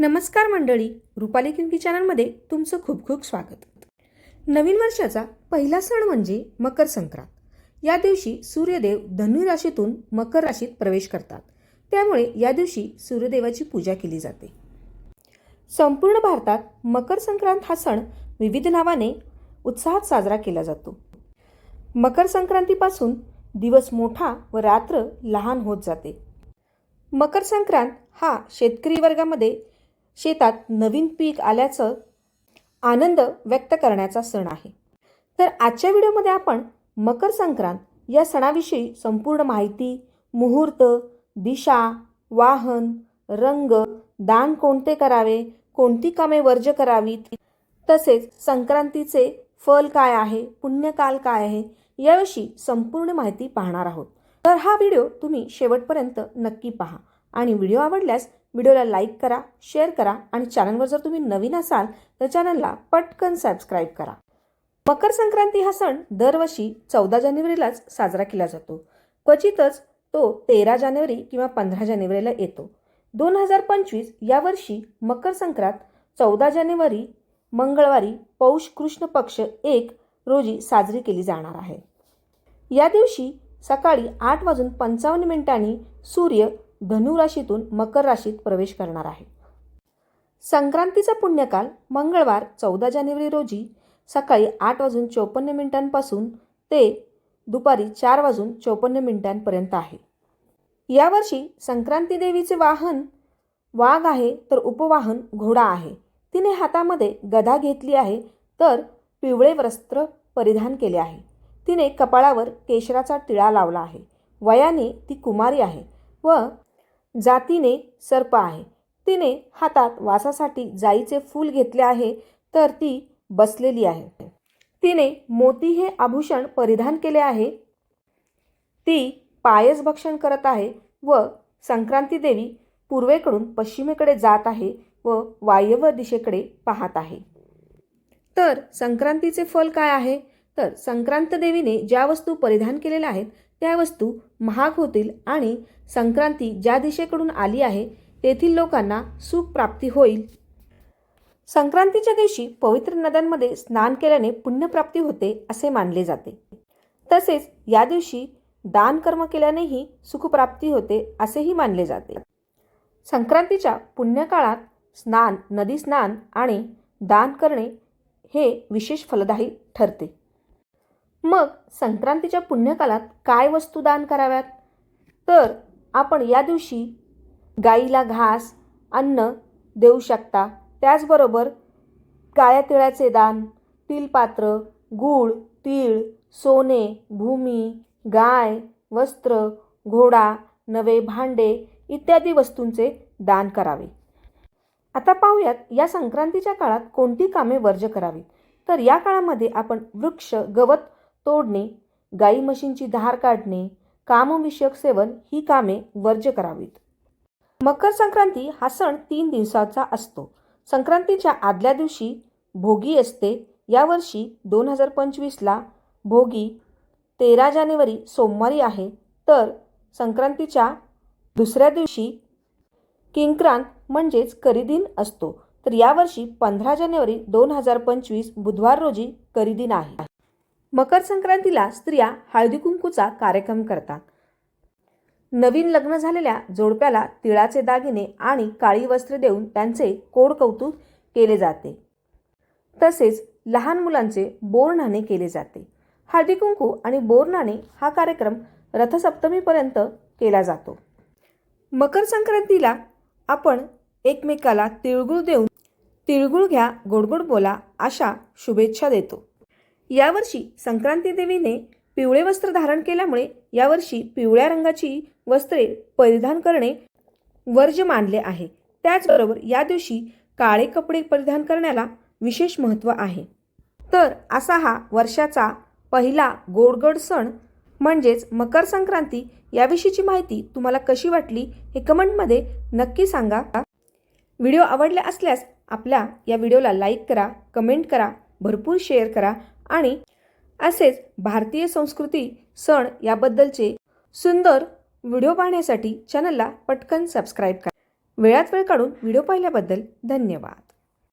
नमस्कार मंडळी रुपाली किंकी चॅनलमध्ये तुमचं खूप खूप स्वागत. नवीन वर्षाचा पहिला सण म्हणजे मकर संक्रांत. या दिवशी सूर्यदेव धनु राशीतून मकर राशीत प्रवेश करतात. त्यामुळे या दिवशी सूर्यदेवाची पूजा केली जाते. संपूर्ण भारतात मकर संक्रांत हा सण विविध नावाने उत्साहात साजरा केला जातो. मकर संक्रांतीपासून दिवस मोठा व रात्र लहान होत जाते. मकर संक्रांत हा शेतकरी वर्गामध्ये शेतात नवीन पीक आल्याचं आनंद व्यक्त करण्याचा सण आहे. तर आजच्या व्हिडिओमध्ये आपण मकर संक्रांत या सणाविषयी संपूर्ण माहिती मुहूर्त दिशा वाहन रंग दान कोणते करावे कोणती कामे वर्ज करावीत तसेच संक्रांतीचे फल काय आहे पुण्यकाल काय आहे याविषयी संपूर्ण माहिती पाहणार आहोत. तर हा व्हिडिओ तुम्ही शेवटपर्यंत नक्की पहा. आणि व्हिडिओ आवडल्यास व्हिडिओला लाईक करा शेअर करा आणि चॅनलवर जर तुम्ही नवीन असाल तर चॅनलला पटकन सबस्क्राईब करा. मकर संक्रांती हा सण दरवर्षी चौदा जानेवारीलाच साजरा केला जातो. क्वचितच तो तेरा जानेवारी किंवा पंधरा जानेवारीला येतो. दोन हजार पंचवीस या वर्षी मकर संक्रांत चौदा जानेवारी मंगळवारी पौष कृष्ण पक्ष एक रोजी साजरी केली जाणार आहे. या दिवशी सकाळी आठ वाजून पंचावन्न मिनिटांनी सूर्य धनुराशीतून मकर राशीत प्रवेश करणार आहे. संक्रांतीचा पुण्यकाल मंगळवार चौदा जानेवारी रोजी सकाळी आठ वाजून चोपन्न मिनिटांपासून ते दुपारी चार वाजून चोपन्न मिनिटांपर्यंत आहे. यावर्षी संक्रांती देवीचे वाहन वाघ आहे तर उपवाहन घोडा आहे. तिने हातामध्ये गदा घेतली आहे तर पिवळे वस्त्र परिधान केले आहे. तिने कपाळावर केशराचा टिळा लावला आहे. वयाने ती कुमारी आहे व जातीने सर्प आहे. तिने हातात वासासाठी जाईचे फूल घेतले आहे तर ती बसलेली आहे. तिने मोती हे आभूषण परिधान केले आहे. ती पायस भक्षण करत आहे व संक्रांती देवी पूर्वेकडून पश्चिमेकडे जात आहे व वायव्य दिशेकडे पाहत आहे. तर संक्रांतीचे फल काय आहे? तर संक्रांत देवीने ज्या वस्तू परिधान केलेल्या आहेत त्या वस्तू महाग होतील आणि संक्रांती ज्या दिशेकडून आली आहे तेथील लोकांना सुख प्राप्ती होईल. संक्रांतीच्या दिवशी पवित्र नद्यांमध्ये स्नान केल्याने पुण्यप्राप्ती होते असे मानले जाते. तसेच या दिवशी दान कर्म केल्यानेही सुखप्राप्ती होते असेही मानले जाते. संक्रांतीच्या पुण्यकाळात स्नान नदी स्नान आणि दान करणे हे विशेष फलदायी ठरते. मग संक्रांतीच्या पुण्यकालात काय वस्तू दान कराव्यात? तर आपण या दिवशी गाईला घास अन्न देऊ शकता. त्याचबरोबर काळ्या तिळाचे दान तिलपात्र गूळ तीळ सोने भूमी गाय वस्त्र घोडा नवे भांडे इत्यादी वस्तूंचे दान करावे. आता पाहूयात या संक्रांतीच्या काळात कोणती कामे वर्ज करावीत? तर या काळामध्ये आपण वृक्ष गवत तोडणे गाई म्हशींची धार काढणे कामविषयक सेवन ही कामे वर्ज्य करावीत. मकर संक्रांती हा सण तीन दिवसाचा असतो. संक्रांतीच्या आदल्या दिवशी भोगी असते. यावर्षी दोन हजार पंचवीसला भोगी तेरा जानेवारी सोमवारी आहे. तर संक्रांतीच्या दुसऱ्या दिवशी किंक्रांत म्हणजेच करीदिन असतो. तर यावर्षी पंधरा जानेवारी दोन हजार पंचवीस बुधवार रोजी करीदिन आहे. मकर संक्रांतीला स्त्रिया हळदी कुंकूचा कार्यक्रम करतात. नवीन लग्न झालेल्या जोडप्याला तिळाचे दागिने आणि काळी वस्त्र देऊन त्यांचे कोड कौतुक केले जाते. तसेच लहान मुलांचे बोरनाणे केले जाते. हळदी कुंकू आणि बोरनाणे हा कार्यक्रम रथसप्तमीपर्यंत केला जातो. मकर संक्रांतीला आपण एकमेकाला तिळगुळ देऊन तिळगुळ घ्या गोडगोड बोला अशा शुभेच्छा देतो. यावर्षी संक्रांती देवीने पिवळे वस्त्र धारण केल्यामुळे यावर्षी पिवळ्या रंगाची वस्त्रे परिधान करणे वर्ज मानले आहे. त्याचबरोबर या दिवशी काळे कपडे परिधान करण्याला विशेष महत्त्व आहे. तर असा हा वर्षाचा पहिला गोडगोड सण म्हणजेच मकर संक्रांती याविषयीची माहिती तुम्हाला कशी वाटली हे कमेंटमध्ये नक्की सांगा. व्हिडिओ आवडले असल्यास आपल्या या व्हिडिओला लाईक करा कमेंट करा भरपूर शेअर करा आणि असेच भारतीय संस्कृती सण याबद्दलचे सुंदर व्हिडिओ पाहण्यासाठी चॅनलला पटकन सबस्क्राईब करा. वेळात वेळ काढून व्हिडिओ पाहिल्याबद्दल धन्यवाद.